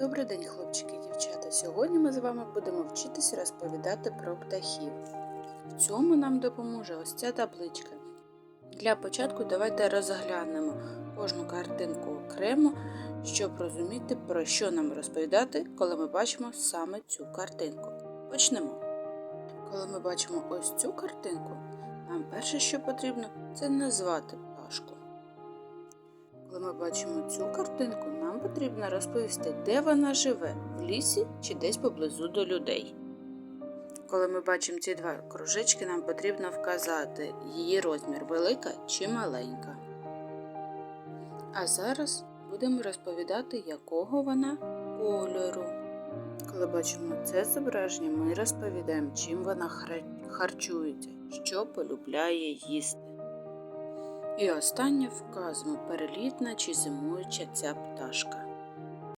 Добрий день, хлопчики і дівчата. Сьогодні ми з вами будемо вчитися розповідати про птахів. В цьому нам допоможе ось ця табличка. Для початку давайте розглянемо кожну картинку окремо, щоб розуміти, про що нам розповідати, коли ми бачимо саме цю картинку. Почнемо. Коли ми бачимо ось цю картинку, нам перше, що потрібно, це назвати. Коли ми бачимо цю картинку, нам потрібно розповісти, де вона живе в лісі чи десь поблизу до людей. Коли ми бачимо ці два кружечки, нам потрібно вказати її розмір велика чи маленька. А зараз будемо розповідати, якого вона кольору. Коли бачимо це зображення, ми розповідаємо, чим вона харчується, що полюбляє їсти. І останнє вказуємо, перелітна чи зимуюча ця пташка.